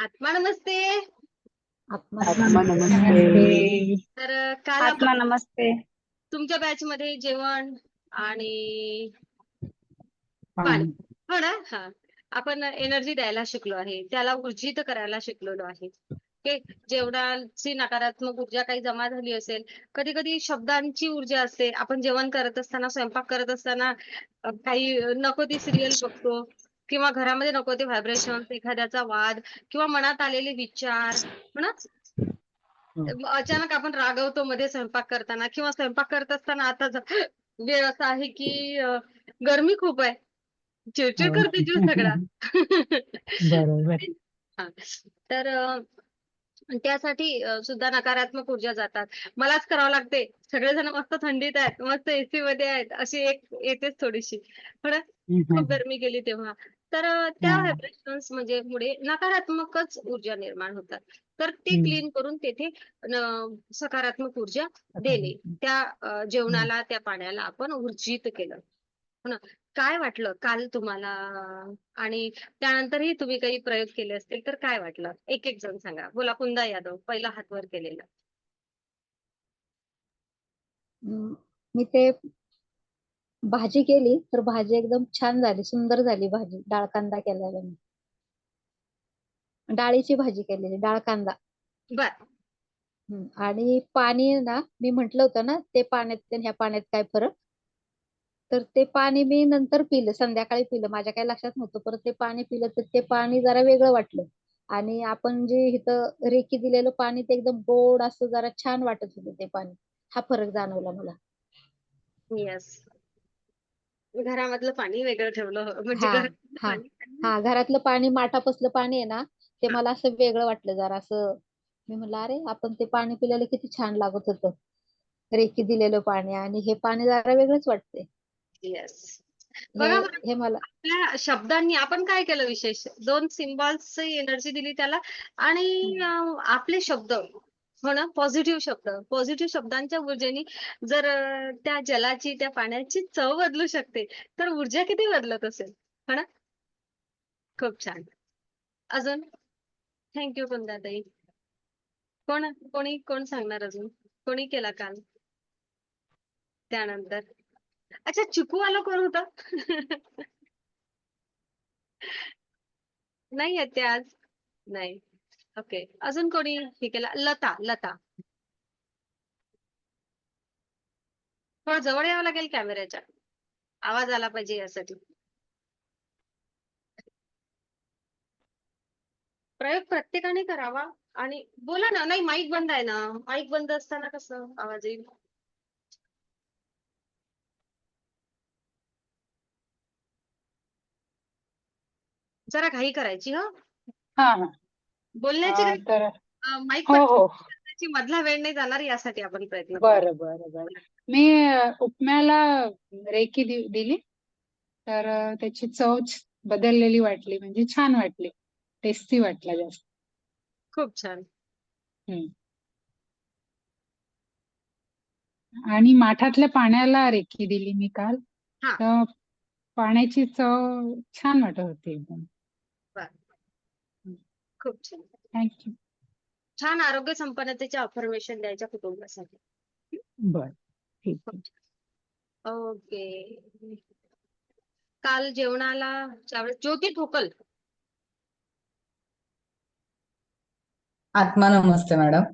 आत्मा नमस्ते. आत्मा नमस्ते. तर काल आत्मा नमस्ते. तुमच्या बॅच मध्ये जेवण आणि पाणी. हो ना? हा. आपण एनर्जी द्यायला शिकलो आहे. त्याला ऊर्जित करायला शिकलेलो आहे. ओके? जेवणाची नकारात्मक ऊर्जा काही जमा झाली असेल कधी कधी शब्दांची ऊर्जा असते. आपण जेवण करत असताना स्वयंपाक करत असताना काही नको ती सिरियल बघतो. किंवा घरामध्ये नको ते व्हायब्रेशन एखाद्याचा वाद किंवा मनात आलेले विचार हम्म. अचानक आपण रागवतो मध्ये स्वयंपाक करताना किंवा स्वयंपाक करत असताना आता वेळ असा आहे की गरमी खूप आहे. चिडचिड हो. करते जीव सगळा. हा. तर त्यासाठी सुद्धा नकारात्मक ऊर्जा जातात. मलाच करावं लागते. सगळेजण मस्त थंडीत आहेत मस्त एसी मध्ये आहेत अशी एक येतेच थोडीशी. ना खूप गरमी गेली तेव्हा. तर त्या. व्हायब्रेशन्स म्हणजे मुळे नकारात्मकच ऊर्जा निर्माण होतात. तर ते. क्लीन करून तेथे सकारात्मक ऊर्जा देणे. त्या जेवणाला त्या पाण्याला आपण ऊर्जित केलं. हो ना? काय वाटलं काल तुम्हाला? आणि त्यानंतरही तुम्ही काही प्रयोग केले असतील तर काय वाटलं? एक एक जण सांगा. बोला कुंदा यादव पहिला हात वर केलेला मी ते भाजी केली तर भाजी एकदम छान झाली सुंदर झाली भाजी डाळ कांदा केलेला मी. डाळीची भाजी केलेली डाळ कांदा. बर. आणि पाणी ना मी म्हंटल होतं ना ते पाण्यात आणि ह्या पाण्यात काय फरक? तर ते पाणी मी नंतर पिलं संध्याकाळी पिलं माझ्या काही लक्षात नव्हतं परत ते पाणी पिलं तर ते पाणी जरा वेगळं वाटलं. आणि आपण जे इथं रेकी दिलेलं पाणी ते एकदम गोड असं जरा छान वाटत होतं ते पाणी. हा फरक जाणवला मला. येस घरामधलं पाणी वेगळं ठेवलं म्हणजे हा, घरातलं हा, पाणी हा घरातलं पाणी माठापसलं पाणी आहे ना ते हा. मला असं वेगळं वाटलं जरा असं मी म्हणलं अरे आपण ते पाणी पिलेलं किती छान लागत होतं रेकी दिलेलं पाणी आणि हे पाणी जरा वेगळंच वाटतंय. येस हे बरं, हे मला आपल्या शब्दांनी आपण काय केलं विशेष? दोन सिम्बॉल्स एनर्जी दिली त्याला आणि अं, आपले शब्द. हो ना पॉझिटिव्ह शब्द. पॉझिटिव्ह शब्दांच्या ऊर्जेने जर त्या जलाची त्या पाण्याची चव बदलू शकते तर ऊर्जा किती बदलत असेल? हो ना खूप छान. अजून? थँक्यू कुंदाताई. कोण कोणी कोण सांगणार अजून? कोणी केला काल त्यानंतर. अच्छा चिकू आलो कोण होतं. नाही येते ते आज. नाही. ओके. अजून कोणी हे केला? लता लता. थोडं जवळ यावं लागेल कॅमेऱ्याच्या. आवाज आला पाहिजे यासाठी. प्रयोग प्रत्येकाने करावा आणि बोला ना. नाही माईक बंद आहे ना. माईक बंद असताना कसं आवाज येईल? जरा घाई करायची हा हा. बोलण्याची अं, तर माईक हो हो. मधला वेळ नाही जाणार यासाठी आपण प्रयत्न करू. बरं बरं बरं. मी अं, उपम्याला रेकी दि- दिली. तर अं, त्याची चव छ- बदललेली वाटली म्हणजे छान वाटली. टेस्टी वाटला जास्त. खूप छान. आणि माठातल्या पाण्याला रेकी दिली मी काल. हा. तर पाण्याची चव छान वाटत होती एकदम. खूप छान. थँक्यू छान आरोग्य संपन्नतेचे अफर्मेशन द्यायच्या कुटुंबासाठी. बर. ठीक आहे. ओके काल जेवणाला ज्यावेळेस ज्योती ठोकल. आत्मा नमस्ते मॅडम.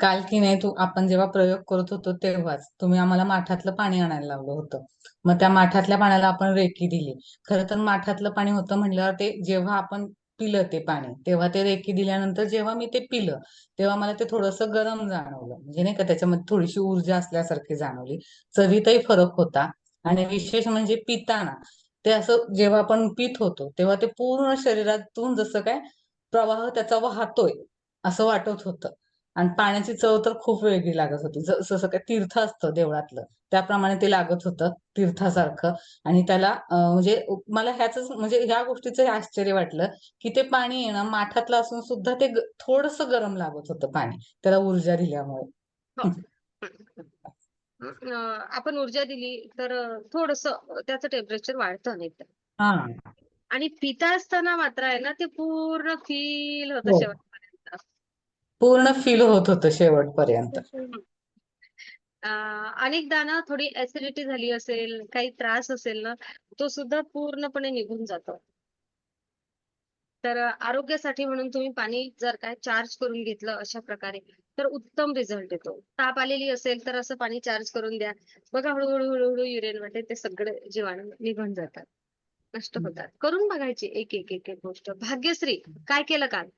काल की नाही तू आपण जेव्हा प्रयोग करत होतो तेव्हाच तुम्ही आम्हाला माठातलं पाणी आणायला लावलं होतं. मग त्या माठातल्या पाण्याला आपण रेकी दिली. खरं तर माठातलं पाणी होतं म्हणल्यावर ते जेव्हा आपण पिलं ते पाणी. तेव्हा ते रेकी दिल्यानंतर जेव्हा मी ते पिलं तेव्हा मला ते थोडंसं गरम जाणवलं. म्हणजे नाही का त्याच्यामध्ये थोडीशी ऊर्जा असल्यासारखी जाणवली. चवीतही फरक होता. आणि विशेष म्हणजे पिताना. ते असं जेव्हा आपण पित होतो तेव्हा ते पूर्ण शरीरातून जसं काय प्रवाह त्याचा वाहतोय असं वाटत होतं. आणि पाण्याची चव तर खूप वेगळी लागत होती. जसं काय तीर्थ असतं देवळातलं त्याप्रमाणे ते लागत होतं तीर्थासारखं. आणि त्याला म्हणजे मला ह्याच म्हणजे ह्या गोष्टीचं आश्चर्य वाटलं की ते पाणी आहे ना माठातलं असून सुद्धा ते थोडस गरम लागत होतं पाणी. त्याला ऊर्जा दिल्यामुळे. अं, आपण ऊर्जा दिली तर थोडस त्याचं टेम्परेचर वाढतं नाही तर. हा. आणि पिता असताना मात्र आहे ना ते पूर्ण फील होतं हो. पूर्ण फील होत होतं शेवटपर्यंत. अनेकदा ना थोडी ऍसिडिटी झाली असेल काही त्रास असेल ना तो सुद्धा पूर्णपणे निघून जातो. तर आरोग्यासाठी म्हणून तुम्ही पाणी जर काय चार्ज करून घेतलं अशा प्रकारे तर उत्तम रिझल्ट येतो. ताप आलेली असेल तर असं पाणी चार्ज करून द्या. बघा हळूहळू हळूहळू युरिन वाटे ते सगळे जीवाणू निघून जातात. नष्ट. होतात. करून बघायची एक एक एक एक गोष्ट. भाग्यश्री काय केलं काल?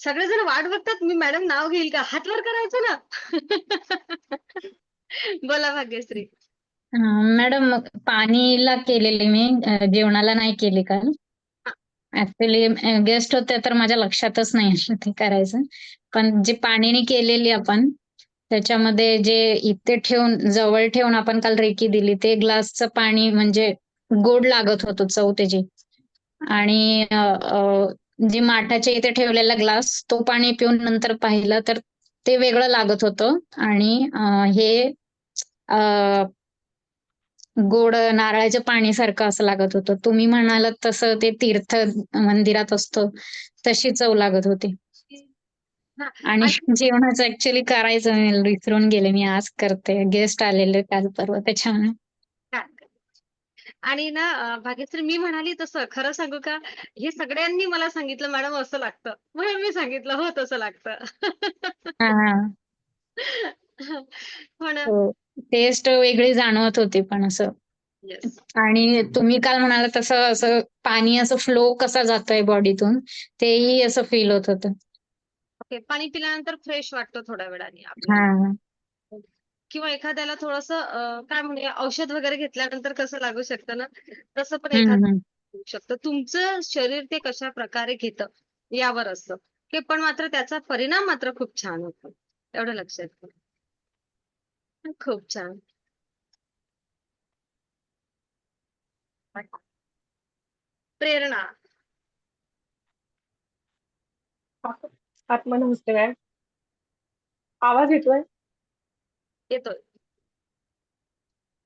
सगळेजण वाट बघतात मी मॅडम नाव घेईल का? हात वर करायचं ना? बोला भाग्यश्री. मॅडम पाणीला केलेली मी जेवणाला नाही केली काल. ऍक्च्युली गेस्ट होते तर माझ्या लक्षातच नाही ते करायचं. पण जे पाणीने केलेली आपण त्याच्यामध्ये जे इथे ठेवून जवळ ठेवून आपण काल रेकी दिली ते ग्लासचं पाणी म्हणजे गोड लागत होतं चव त्याची. आणि जे माठाच्या इथे ठेवलेला ग्लास तो पाणी पिऊन नंतर पाहिलं तर ते वेगळं लागत होतं. आणि हे गोड नारळाच्या पाणीसारखं असं लागत होतं. तुम्ही म्हणालात तसं ते तीर्थ मंदिरात असतं तशी चव लागत होती. आणि जेवणाचं ऍक्च्युली करायचं विसरून गेले मी आज करते. गेस्ट आलेले काल परवा त्याच्यामुळे. आणि ना भाग्यश्री मी म्हणाली तसं खरं सांगू का? हे सगळ्यांनी मला सांगितलं मॅडम असं लागतं. म्हणून मी सांगितलं हो तसं लागतं. हा हा. हो ना? टेस्ट वेगळी जाणवत होती पण असं. आणि तुम्ही काल म्हणाला तसं असं पाणी असं फ्लो कसा जातोय बॉडीतून तेही असं फील होत होतं. ओके पाणी पिल्यानंतर फ्रेश वाटतं थोड्या वेळाने हा. किंवा एखाद्याला थोडस काय म्हणूया औषध वगैरे घेतल्यानंतर कसं लागू शकतं ना? तसं पण एखादं होऊ शकतं. तुमचं शरीर ते कशा प्रकारे घेतं यावर असतं. ते पण मात्र त्याचा परिणाम मात्र खूप छान होतो. एवढं लक्षात घ्या खूप छान. प्रेरणा. आत्मा नमस्ते मॅम. आवाज येतोय? येतोय.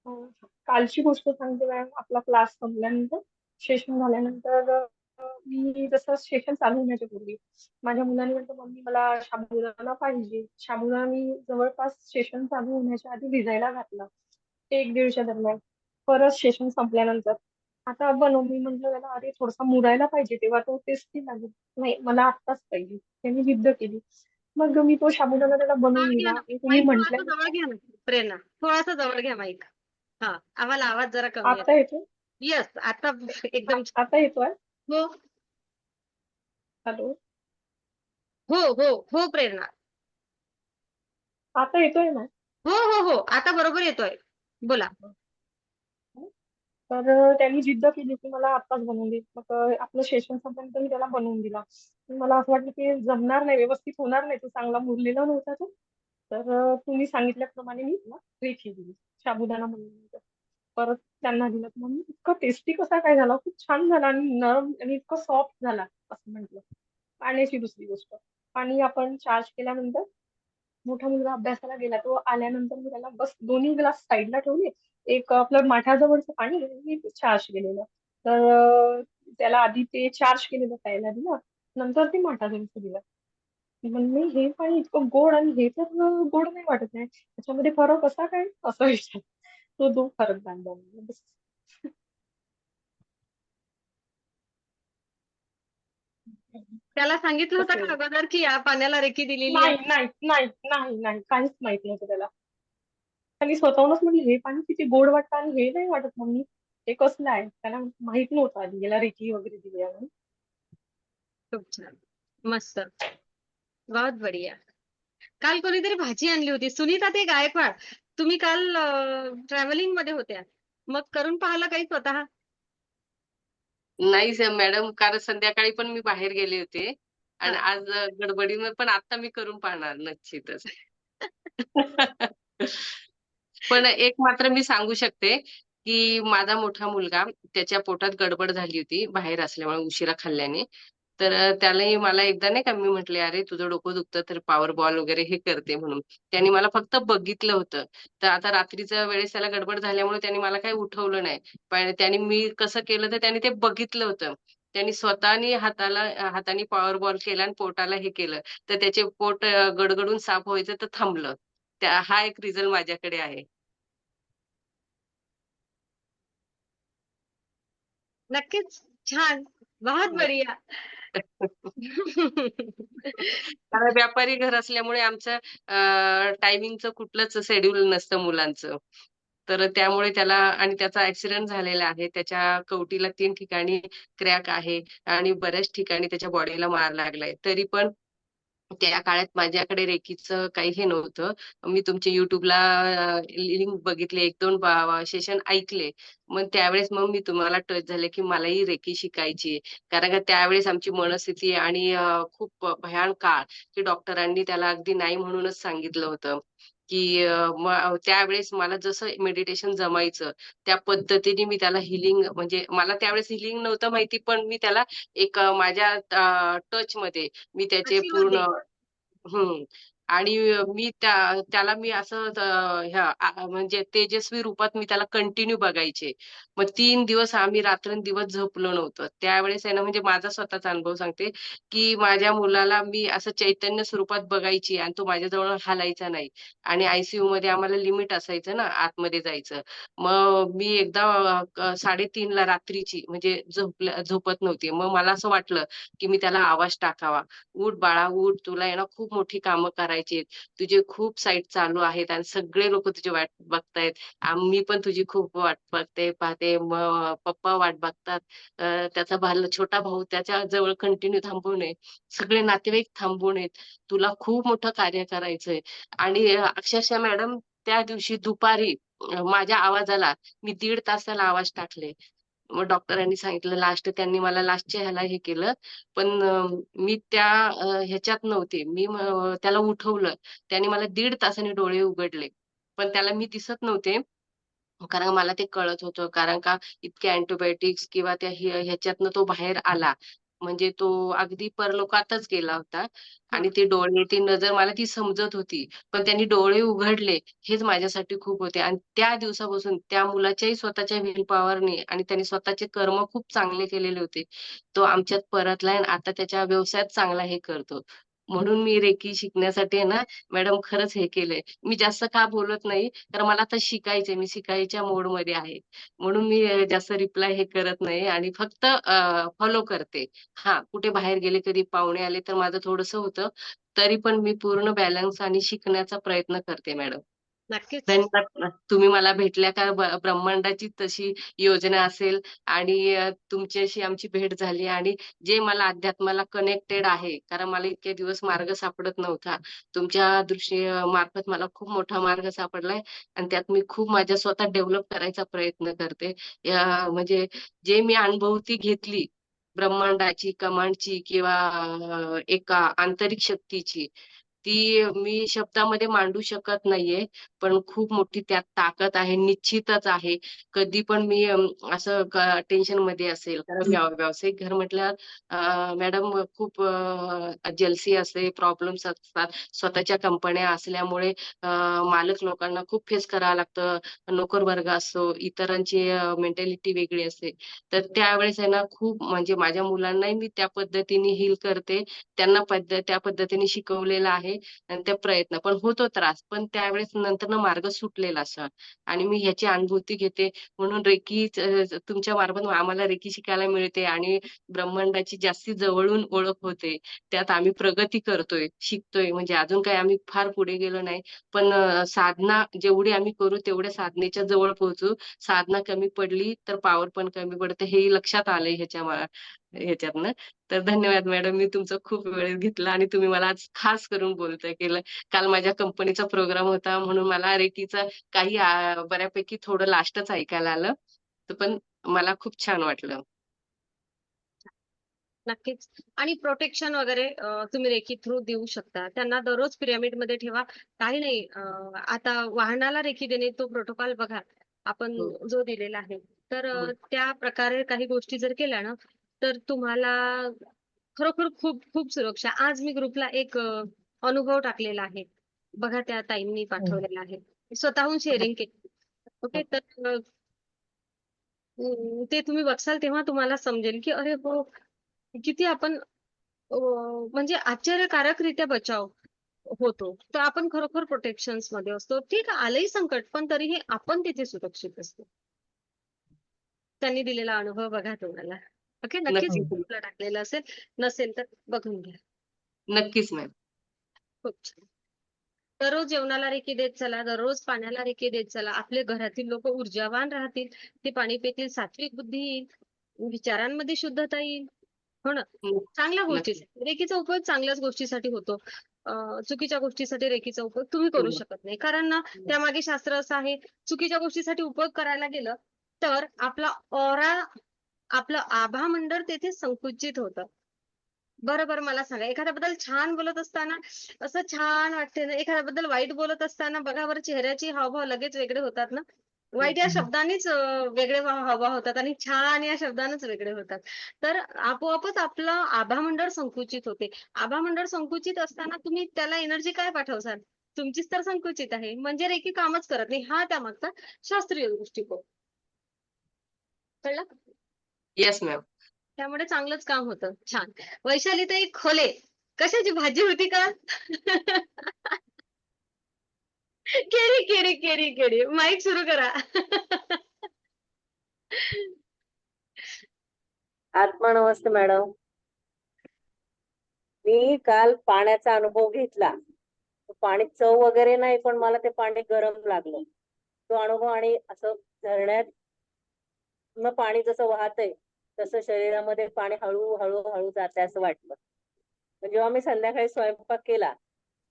हो, हो. कालची गोष्ट सांगते मॅम. आपला क्लास संपल्यानंतर सेशन झाल्यानंतर मी जसं सेशन चालू होण्याच्या पूर्वी माझ्या मुलाने म्हटलं मम्मी मला साबुदाणा पाहिजे. साबुदाणा मी जवळपास सेशन चालू होण्याच्या आधी भिजायला घातला एक दीडच्या दरम्यान. परत सेशन संपल्यानंतर आता बनव मी म्हटलं त्याला अरे थोडासा मुरायला पाहिजे. तेव्हा तो टेस्टी लागेल नाही मला आत्ताच पाहिजे. त्यांनी जिद्द केली. मग मी तो साबुदाणा त्याला बनवून दिला. तुम्ही म्हटलं जवळ घ्या ना प्रेरणा. थोडासा जवळ घ्या माईक हा आम्हाला आवाज जरा कमी आता येतो येस आता एकदम. आता येतोय? हो. हॅलो? हो हो हो प्रेरणा. आता येतोय ना? हो हो हो आता बरोबर येतोय. बोला. तर त्यांनी जिद्द केली की मला आत्ताच बनवून दे. मग आपलं सेशन संपल्यानंतर मी त्याला बनवून दिला. मला असं वाटलं की जमणार नाही व्यवस्थित होणार नाही. तो चांगला मुरलेला नव्हता तो. तर तुम्ही सांगितल्याप्रमाणे मी तुला रेखी दिली. साबुदाणा म्हणून परत त्यांना दिलं. तर मग इतका टेस्टी कसा काय झाला? खूप छान झाला आणि नरम आणि इतकं सॉफ्ट झाला असं म्हटलं. पाण्याची दुसरी गोष्ट. पाणी आपण चार्ज केल्यानंतर मोठा मुलगा अभ्यासाला गेला. तो आल्यानंतर मी त्याला बस दोन्ही ग्लास साईडला ठेवले. एक आपलं माठाजवळचं पाणी मी चार्ज केलेलं. तर त्याला आधी ते चार्ज केलेलं प्यायला दिलं नंतर ते माठाजवळचं दिलं. म्हणले हे पाणी इतकं गोड आणि हे तर गोड नाही वाटत आहे त्याच्यामध्ये फरक कसा काय? असं विचार. तो तो फरक. बस. त्याला सांगितलं होतं का असं. अगोदर की या पाण्याला रेकी दिलेली नाही नाही नाही नाही नाही. काहीच माहीत नव्हतं त्याला. त्यांनी स्वतःहूनच म्हटलं हे पाणी किती गोड वाटतं आणि हे नाही वाटत मम्मी. हे कसलं आहे? त्याला माहीत नव्हतं आधी. याला रेकी वगैरे दिली आहे म्हणून. खूप छान. मस्त. बहुत बढिया. काल कोणीतरी भाजी आणली होती. सुनीता ते गायकवाड तुम्ही काल ट्रॅव्हलिंगमध्ये होत्या. मग करून पाहिलं काही स्वतः? नाही सर मॅडम. कारण संध्याकाळी पण मी बाहेर गेले होते. आणि आज गडबडीनं पण आता मी करून पाहणार निश्चितच पण एक मात्र मी सांगू शकते की माझा मोठा मुलगा त्याच्या पोटात गडबड झाली होती बाहेर असल्यामुळे उशिरा खाल्ल्याने तर अ, त्यालाही मला एकदा नाही का मी म्हटले, "अरे तुझं डोकं दुखतं तर पॉवर बॉल वगैरे हे करते" म्हणून. त्याने मला फक्त बघितलं होतं. तर आता रात्रीच्या वेळेस त्याला गडबड झाल्यामुळे त्याने मला काही उठवलं नाही. पण त्याने मी कसं केलं तर त्याने ते बघितलं होतं. त्यांनी स्वतःनी हाताला अ, हाताने पॉवर बॉल केला आणि पोटाला हे केलं. तर त्याचे पोट अ, गडगडून साफ व्हायचं तर थांबलं. त्या हा एक रिझल्ट माझ्याकडे आहे. नक्कीच. छान. बहुत हो. बढ़िया. कारण व्यापारी घर असल्यामुळे आमचं टायमिंगचं कुठलंच शेड्यूल नसतं मुलांचं. तर त्यामुळे त्याला आणि त्याचा ॲक्सिडेंट झालेला आहे. त्याच्या कवटीला 3 ठिकाणी क्रॅक आहे आणि बऱ्याच ठिकाणी त्याच्या बॉडीला मार लागलाय. तरी पण त्या काळात माझ्याकडे रेकीचं काही हे नव्हतं. मी तुमचे युट्यूबला लिंक बघितले, एक दोन सेशन ऐकले. मग त्यावेळेस मग मी तुम्हाला टच झाले, की मलाही रेकी शिकायची कारण का त्यावेळेस आमची मनस्थिती आणि खूप भयान काळ, की डॉक्टरांनी त्याला अगदी नाही म्हणूनच सांगितलं होतं, की त्यावेळेस मला जसं मेडिटेशन जमायचं, त्या पद्धतीने मी त्याला हीलिंग म्हणजे मला त्यावेळेस हीलिंग नव्हतं माहिती, पण मी त्याला एक माझ्या अ, टचमध्ये मी त्याचे. पूर्ण हं. आणि मी त्या त्याला मी असं ह्या म्हणजे तेजस्वी रूपात मी त्याला कंटिन्यू बघायचे. मग तीन दिवस आम्ही रात्रंदिवस झोपलो नव्हतं त्यावेळेस आहे ना, म्हणजे माझा स्वतःचा अनुभव सांगते, की माझ्या मुलाला मी असं चैतन्य स्वरूपात बघायची आणि तो माझ्याजवळ हालायचा नाही. आणि आयसीयू मध्ये आम्हाला लिमिट असायचं ना, आतमध्ये जायचं. मग मी एकदा साडेतीनला रात्रीची म्हणजे झोपल्या झोपत नव्हती. मग मला असं वाटलं, की मी त्याला आवाज टाकावा. "उठ बाळा उठ, तुला आहे ना खूप मोठी कामं करायची करायची तुझे खूप साईट चालू आहेत आणि सगळे लोक तुझी वाट बघतायत. आम्ही पण तुझी खूप वाट बघते, पाहते. पप्पा वाट बघतात. त्याचा भाल छोटा भाऊ त्याच्याजवळ कंटिन्यू थांबू नये. सगळे नातेवाईक थांबू नयेत. तुला खूप मोठं कार्य करायचंय." आणि अक्षरशः मॅडम त्या दिवशी दुपारी माझ्या आवाजाला मी दीड तासाला आवाज टाकले. मग डॉक्टरांनी सांगितलं लास्ट त्यांनी मला लास्टच्या ह्याला हे केलं. पण मी त्या ह्याच्यात नव्हते. मी त्याला उठवलं. त्याने मला दीड तासाने डोळे उघडले. पण त्याला मी दिसत नव्हते. कारण मला ते कळत होतं. कारण का इतके अँटिबायोटिक्स किंवा त्या ह्याच्यातनं तो बाहेर आला. म्हणजे तो अगदी परलोकातच गेला होता आणि ते डोळे, ती नजर मला ती समजत होती. पण त्यांनी डोळे उघडले हेच माझ्यासाठी खूप होते आणि त्या दिवसापासून त्या मुलाच्याही स्वतःच्या विल पॉवरने आणि त्याने स्वतःचे कर्म खूप चांगले केलेले होते. तो आमच्यात परतलाय आणि आता त्याच्या व्यवसायात चांगला हे करतो. म्हणून मी रेकी शिकण्यासाठी आहे ना, मॅडम खरंच हे केलंय. मी जास्त का बोलत नाही, तर मला आता शिकायचंय. मी शिकायच्या मोडमध्ये आहे. म्हणून मी जास्त रिप्लाय हे करत नाही आणि फक्त फॉलो करते. हा कुठे बाहेर गेले, कधी पाहुणे आले, तर माझं थोडंसं होतं. तरी पण मी पूर्ण बॅलन्स आणि शिकण्याचा प्रयत्न करते मॅडम. नक्कीच. तुम्ही मला भेटल्या का ब ब्रह्मांडाची तशी योजना असेल आणि अ, तुमच्याशी आमची भेट झाली आणि जे मला अध्यात्माला कनेक्टेड आहे, कारण मला इतके दिवस मार्ग सापडत नव्हता. तुमच्या दृष्टी अ, मार्फत मला खूप मोठा मार्ग सापडलाय आणि त्यात मी खूप माझ्या स्वतः डेव्हलप करायचा प्रयत्न करते. या म्हणजे जे मी अनुभूती घेतली ब्रह्मांडाची, कमांडची किंवा अ, एका आंतरिक शक्तीची, ती मी शब्दामध्ये मांडू शकत नाहीये. पण खूप मोठी त्यात ताकद आहे, निश्चितच आहे. कधी पण मी असं क टेन्शनमध्ये असेल, कारण व्याव व्यावसायिक घर म्हटल्यावर मॅडम खूप जेलसी असते, प्रॉब्लेम्स असतात. स्वतःच्या कंपन्या असल्यामुळे मालक लोकांना खूप फेस करावं लागतं. नोकर वर्ग असतो, इतरांची मेंटॅलिटी वेगळी असते. तर त्यावेळेस आहे ना, खूप म्हणजे माझ्या मुलांनाही मी त्या पद्धतीने हील करते. त्यांना पद्ध त्या पद्धतीने शिकवलेलं आहे आणि ते प्रयत्न पण होतो त्रास. पण त्यावेळेस नंतर मार्ग सुटलेला सर आणि मी ह्याची अनुभूती घेते. म्हणून रेकी तुमच्या मार्फत आम्हाला रेकी शिकायला मिळते आणि ब्रह्मांडाची जास्ती जवळून ओळख होते. त्यात आम्ही प्रगती करतोय, शिकतोय. म्हणजे अजून काही आम्ही फार पुढे गेलो नाही. पण साधना जेवढी आम्ही करू तेवढ्या साधनेच्या जवळ पोहोचू. साधना कमी पडली तर पॉवर पण कमी पडते हे लक्षात आलंय ह्याच्या ह्याच्यातनं. तर धन्यवाद मॅडम. मी तुमचा खूप वेळ घेतला आणि तुम्ही मला आज खास करून बोलता केलं. काल माझ्या कंपनीचा प्रोग्राम होता म्हणून मला रेकीचं काही बऱ्यापैकी थोडं लास्टच ऐकायला आलं. तर पण मला खूप छान वाटलं. नक्कीच. आणि प्रोटेक्शन वगैरे तुम्ही रेकी थ्रू देऊ शकता. त्यांना दररोज पिरॅमिडमध्ये ठेवा. काही नाही आता वाहनाला रेकी देणे तो प्रोटोकॉल बघा. आपण हो, जो दिलेला आहे. तर हो. त्या प्रकारे काही गोष्टी जर केल्या ना, तर तुम्हाला खरोखर खूप खूप सुरक्षा. आज मी ग्रुपला एक अनुभव टाकलेला आहे. बघा त्या ताईंनी पाठवलेला आहे. स्वतःहून शेअरिंग केली. ओके तर ते तुम्ही बघसाल तेव्हा तुम्हाला समजेल की अरे हो किती आपण म्हणजे म्हणजे आश्चर्यकारकरित्या बचाव होतो. तर आपण खरोखर प्रोटेक्शनमध्ये असतो. ठीक आहे आलंही संकट पण तरीही आपण तिथे सुरक्षित असतो. त्यांनी दिलेला अनुभव बघा तुम्हाला. ओके नक्कीच नक्की. ग्रुपला टाकलेला असेल नसेल तर बघून घ्या. नक्कीच मॅम. खूप छान. दररोज जेवणाला रेकी देत चला दररोज पाण्याला रेकी देत चला. आपले घरातील लोक ऊर्जावान राहतील ते पाणी पितील सात्विक बुद्धी येईल विचारांमध्ये शुद्धता येईल. हो ना. चांगल्या गोष्टी रेकीचा उपयोग चांगल्याच गोष्टीसाठी होतो. चुकीच्या गोष्टीसाठी रेकीचा उपयोग तुम्ही करू हम्म. शकत नाही. कारण ना त्यामागे शास्त्र असं आहे चुकीच्या गोष्टीसाठी उपयोग करायला गेलं तर आपला ऑरा आपलं आभा मंडळ तेथे संकुचित होतं. बरं बरं मला सांगा एखाद्याबद्दल छान बोलत असताना असं छान वाटते ना एखाद्याबद्दल वाईट बोलत असताना बघा बरं चेहऱ्याचे हावभाव लगेच वेगळे होतात ना. वाईट या. शब्दानेच वेगळे हाव- हावभाव होतात आणि छान या शब्दानेच वेगळे होतात. तर आपोआपच आपलं आभामंडळ संकुचित होते. आभामंडळ संकुचित असताना तुम्ही त्याला एनर्जी काय पाठवसाल? तुमचीच तर संकुचित आहे. म्हणजे रेकी कामच करत नाही. हा त्यामागचा शास्त्रीय दृष्टिकोन. कळलं? येस मॅम त्यामुळे चांगलंच काम होतं. छान. वैशाली ताई खोले. कशाची भाजी होती का? केरी केरी केरी केरी. माईक सुरू करा. आत्मा नमस्ते मॅडम मी काल पाण्याचा अनुभव घेतला. पाणी चव वगैरे नाही पण मला ते पाणी गरम लागलं. तो अनुभव आणि असं झरण्यात न पाणी जसं वाहतंय तसं शरीरामध्ये पाणी हळू हळू हळू जाते असं वाटलं. जेव्हा मी संध्याकाळी स्वयंपाक केला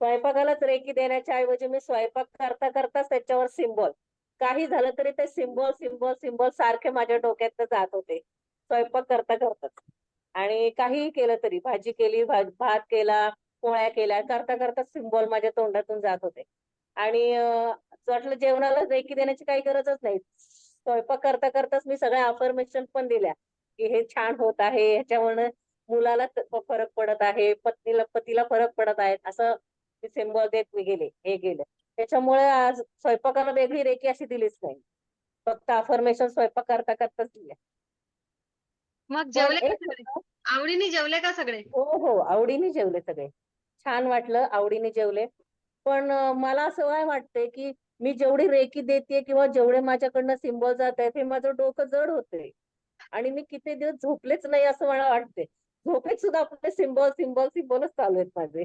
स्वयंपाकालाच रेकी देण्याच्या ऐवजी मी स्वयंपाक करता करताच त्याच्यावर सिम्बॉल काही झालं तरी ते सिम्बॉल सिम्बॉल सिम्बॉल सारखे माझ्या डोक्यात जात होते. स्वयंपाक करता करताच. आणि काहीही केलं तरी भाजी केली भात केला पोळ्या केल्या करता करता सिम्बॉल माझ्या तोंडातून जात होते. आणि वाटलं जेवणाला रेकी देण्याची काही गरजच नाही. स्वयंपाक करता करताच मी सगळ्या अफर्मेशन पण दिल्या. की हे छान होत आहे ह्याच्यामुळे मुलाला फरक पडत आहे पत्नीला पतीला फरक पडत आहे असं सिम्बॉल देत मी गेले हे गेले. त्याच्यामुळे आज स्वयंपाकाला वेगळी रेकी अशी दिलीच नाही. फक्त अफर्मेशन स्वयंपाक करता करताच दिल्या. मग जेवले आवडीने जेवले का सगळे? हो हो आवडीने जेवले सगळे. छान वाटलं आवडीने जेवले. पण मला असं काय वाटतंय की मी जेवढी रेकी देते किंवा जेवढे माझ्याकडनं सिम्बॉल जात आहेत हे माझं डोकं जड होतंय. आणि मी किती दिवस झोपलेच नाही असं मला वाटते झोपेत सुद्धा आपले सिम्बॉल सिम्बॉल सिम्बॉलच चालू आहेत माझे.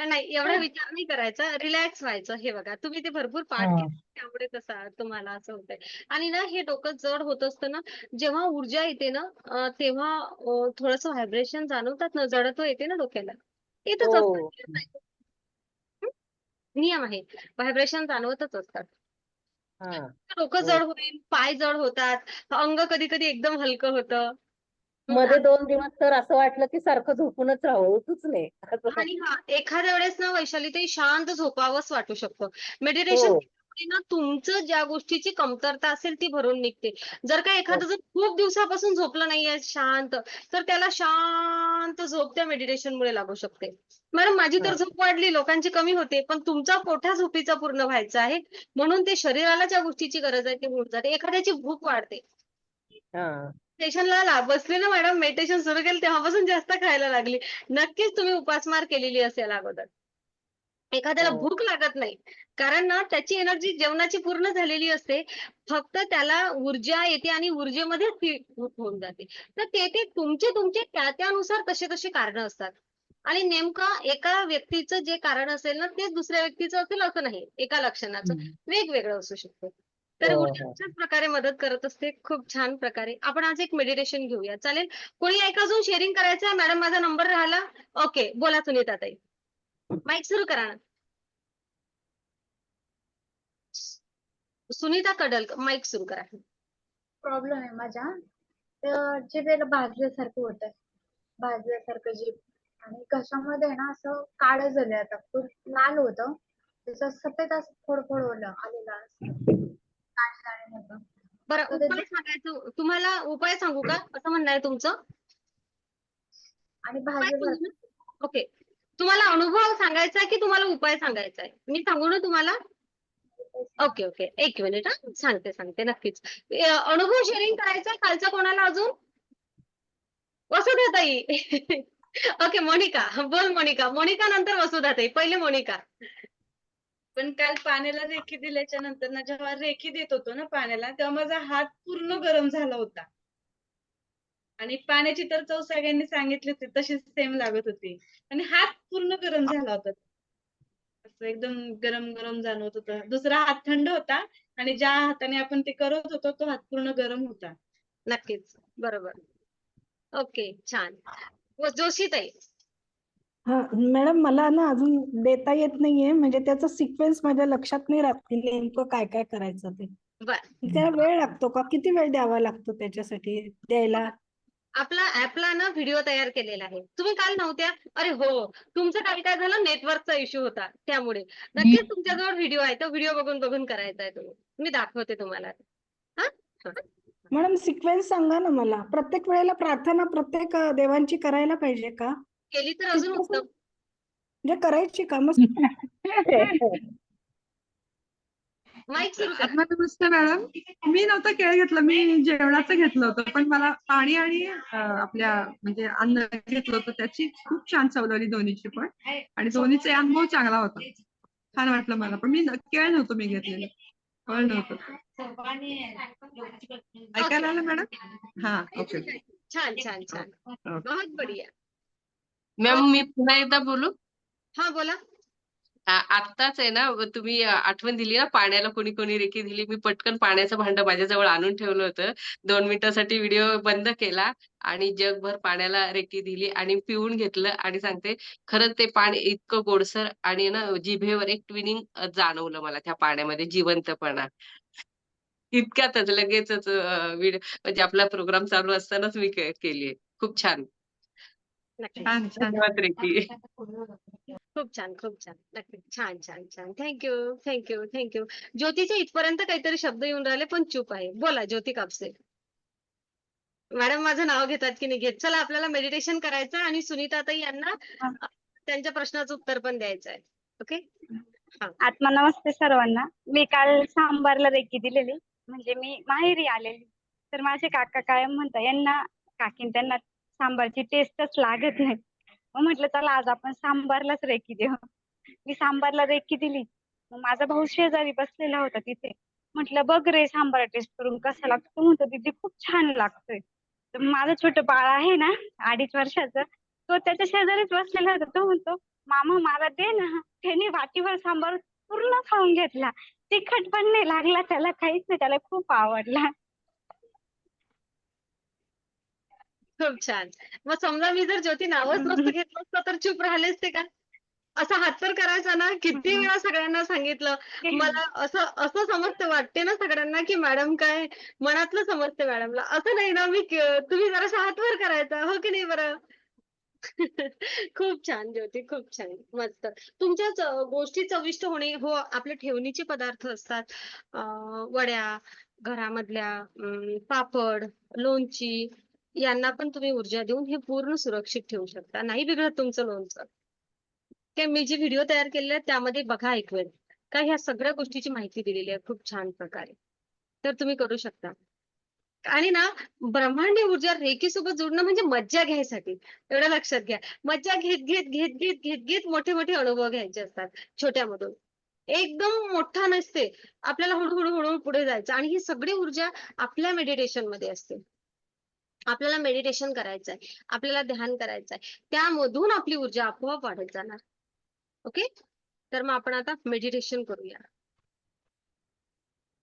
नाही एवढा विचार नाही करायचा. रिलॅक्स व्हायचं. हे बघा तुम्ही ते भरपूर पाठ. केले त्यामुळे तसं तुम्हाला असं होतंय. आणि ना हे डोकं जड होत असतं ना जेव्हा ऊर्जा येते ना तेव्हा थोडस व्हायब्रेशन जाणवतात ना जडत्व येते ना डोक्याला. येतच असतं हं? नियम आहे व्हायब्रेशन जाणवतच असतात. हा. डोकं हो. जड होईल पाय जड होतात अंग कधी कधी एकदम हलकं होतं. हं, मध्ये दोन दिवस तर असं वाटलं की सारखं झोपूनच राहावं उठूच नाही असं आणि हा एखाद्या वेळेस ना वैशाली ते शांत झोपावंच वाटू शकतं. मेडिटेशन हो. ना तुमचं ज्या गोष्टीची कमतरता असेल ती भरून निघते. जर का एखादं जर खूप दिवसापासून झोपलं नाहीये शांत तर त्याला शांत झोप त्या मेडिटेशन मुळे लागू शकते. मॅडम माझी तर हा. झोप वाढली लोकांची कमी होते पण तुमचा कोठा झोपीचा पूर्ण व्हायचा आहे. म्हणून ते शरीराला ज्या गोष्टीची गरज आहे ती होऊन जाते. एखाद्याची भूक वाढते. हा. मेडिटेशनला बसले ना मॅडम मेडिटेशन सुरू केलं तेव्हापासून जास्त खायला लागली. नक्कीच तुम्ही उपासमार केलेली असेल अगोदर. एखाद्याला हो. भूक लागत नाही. कारण ना त्याची एनर्जी जेवणाची पूर्ण झालेली असते. फक्त त्याला ऊर्जा येते आणि ऊर्जेमध्ये होऊन जाते. तर ते ते तुमचे तुमचे त्या त्यानुसार तसे तसे कारण असतात. आणि नेमकं एका व्यक्तीचं जे कारण असेल ना तेच दुसऱ्या व्यक्तीचं असेल असं नाही. एका लक्षणाचं. वेगवेगळं असू शकतं. तर हो, ऊर्जा हो. अशाच प्रकारे मदत करत असते. खूप छान प्रकारे. आपण आज एक मेडिटेशन घेऊया. चालेल? कोणी एक अजून शेअरिंग करायचं आहे मॅडम माझा नंबर राहिला? ओके बोला सुनीता ताई माईक सुरू करा ना. सुनीता कडल माईक सुरू करा. प्रॉब्लेम आहे माझ्या तर जिभेला भाजल्यासारखं होत आहे भाजल्यासारखं जीभ आणि घशामध्ये ना असं काळं झालंय आता. खूप लाल होतं. त्याचं सफेद असं थोडं थोडं आलेलं बरं उपाय सांगायचं तुम्हाला उपाय सांगू का? असं म्हणणं आहे तुमचं. आणि ओके तुम्हाला अनुभव सांगायचा आहे की तुम्हाला उपाय सांगायचा आहे? मी सांगू ना तुम्हाला? ओके ओके एक मिनिट हा. सांगते सांगते. नक्कीच. अनुभव शेअरिंग करायचा कालचा खालचा कोणाला अजून? वसुधाताई. ओके मोनिका. बोल मोनिका. मोनिका नंतर वसुधाताई. पहिले मोनिका. पण काल पाण्याला रेखी दिल्याच्या नंतर ना जेव्हा रेखी देत होतो ना पाण्याला तेव्हा माझा हात पूर्ण गरम झाला होता. आणि पाण्याची तर चव सगळ्यांनी सांगितली होती तशीच सेम लागत होती. आणि हात पूर्ण गरम झाला होता. एकदम गरम गरम जाणवत होतं. दुसरा हात थंड होता आणि ज्या हाताने आपण ते करत होतो तो हात पूर्ण गरम होता. नक्कीच. बरोबर. ओके छान. व जोशीताई. हा मॅडम मला ना अजून देता येत नाहीये. म्हणजे त्याचा सिक्वेन्स माझ्या लक्षात नाही राहत की नेमकं काय काय करायचं ते. त्याला वेळ लागतो का? किती वेळ द्यावा लागतो त्याच्यासाठी? द्यायला? आपला ऍपला ना व्हिडिओ तयार केलेला आहे. तुम्ही काल नव्हत्या? अरे हो तुमचं काल काय झालं? नेटवर्कचा इश्यू होता त्यामुळे. नक्कीच तुमच्याजवळ व्हिडिओ आहे तो व्हिडिओ बघून बघून करायचा आहे तुम्ही. मी दाखवते तुम्हाला. मॅडम सिक्वेन्स सांगा ना मला. प्रत्येक वेळेला प्रार्थना प्रत्येक देवांची करायला पाहिजे का? केली तर अजून म्हणजे करायची का? मग माईक सुरू करा. आत्मा नमस्ते मॅडम मी नव्हतं केळ घेतलं मी जेवणाचं घेतलं होतं पण मला पाणी आणि आपल्या म्हणजे अन्न घेतलं होतं त्याची खूप छान चव लागली दोन्हीची पण. आणि दोन्हीचे अनुभव चांगला होता. छान वाटलं मला पण मी केळ नव्हतं मी घेतलेलं. फळ नव्हतं. ऐकायला आलं मॅडम? हा ओके. छान छान छान. बहुत बढिया. मॅम मी पुन्हा एकदा बोलू? हा बोला. आत्ताच आहे ना तुम्ही आठवण दिली ना पाण्याला कोणी कोणी रेकी दिली. मी पटकन पाण्याचं भांडं माझ्याजवळ आणून ठेवलं होतं. दोन मिनिटासाठी व्हिडिओ बंद केला आणि जगभर पाण्याला रेकी दिली आणि पिऊन घेतलं आणि सांगते खरंच ते पाणी इतकं गोडसर आणि ना जिभेवर एक ट्विनिंग जाणवलं मला त्या पाण्यामध्ये जिवंतपणा. इतक्यातच लगेचच व्हिडिओ म्हणजे आपला प्रोग्राम चालू असतानाच मी केली खूप छान. छान छान. धन्यवाद रेकी. खूप छान खूप छान. नक्की छान छान छान. थँक्यू थँक्यू थँक्यू ज्योतीच्या इथपर्यंत काहीतरी शब्द येऊन राहिले पण चूप आहे. बोला ज्योती कापसे. मॅडम माझं नाव घेतात की नाही घेत? चला आपल्याला मेडिटेशन करायचं आणि सुनीताताई यांना अ, त्यांच्या प्रश्नाचं उत्तर पण द्यायचं आहे. ओके आत्मा नमस्ते सर्वांना. मी काल सांबारला रेकी दिलेली. म्हणजे मी माहेरी आलेली. तर माझे काका कायम म्हणता यांना काकीन त्यांना सांबारची टेस्टच लागत नाही. मग म्हटलं चला आज आपण सांबारलाच रेकी देऊ. मी सांबारला रेकी दिली. मग माझा भाऊ शेजारी बसलेला होता तिथे. म्हटलं बघ रे सांबार टेस्ट करून कसा लागतो. म्हणतो दीदी खूप छान लागतोय. तर माझं छोटं बाळ आहे ना अडीच वर्षाचं तो त्याच्या शेजारीच बसलेला होता. तो म्हणतो मामा मला दे ना. त्याने वाटीवर सांबार पूर्ण खाऊन घेतला. तिखट पण नाही लागला त्याला काहीच नाही त्याला खूप आवडला. खूप छान. मग समजा मी जर ज्योती नावच नसतं घेतलं असतं तर चूप राहिले असते का? असा हात तर करायचा ना किती वेळा सगळ्यांना सांगितलं. मला असं असं समजतं वाटते ना सगळ्यांना की मॅडम काय मनातलं समजते मॅडमला. असं नाही ना मी क- तुम्ही जरासा हात वर करायचा हो की नाही बरं? खूप छान ज्योती खूप छान मस्त. तुमच्या च- गोष्टी चविष्ट होणे हो आपले ठेवणीचे पदार्थ असतात. अं, वड्या घरामधल्या अं, पापड लोणची यांना पण तुम्ही ऊर्जा देऊन हे पूर्ण सुरक्षित ठेवू शकता. नाही बिघडत तुमचं लोणचं काय मी जे व्हिडिओ तयार केलेले आहेत त्यामध्ये बघा ऐकवेल का ह्या सगळ्या गोष्टीची माहिती दिलेली आहे खूप छान प्रकारे. तर तुम्ही करू शकता. आणि ना ब्रह्मांडी ऊर्जा रेकी सोबत जोडणं म्हणजे मज्जा घ्यायसाठी. एवढं लक्षात घ्या. मज्जा घेत घेत घेत घेत घेत घेत मोठे मोठे अनुभव घ्यायचे असतात छोट्यामधून. एकदम मोठा नसते. आपल्याला हळूहळू हळूहळू पुढे जायचं. आणि ही सगळी ऊर्जा आपल्या मेडिटेशनमध्ये असते. आपल्याला मेडिटेशन करायचं आहे आपल्याला ध्यान करायचं आहे त्यामधून आपली ऊर्जा आपोआप वाढत जाणार. ओके तर मग आपण आता मेडिटेशन करूया.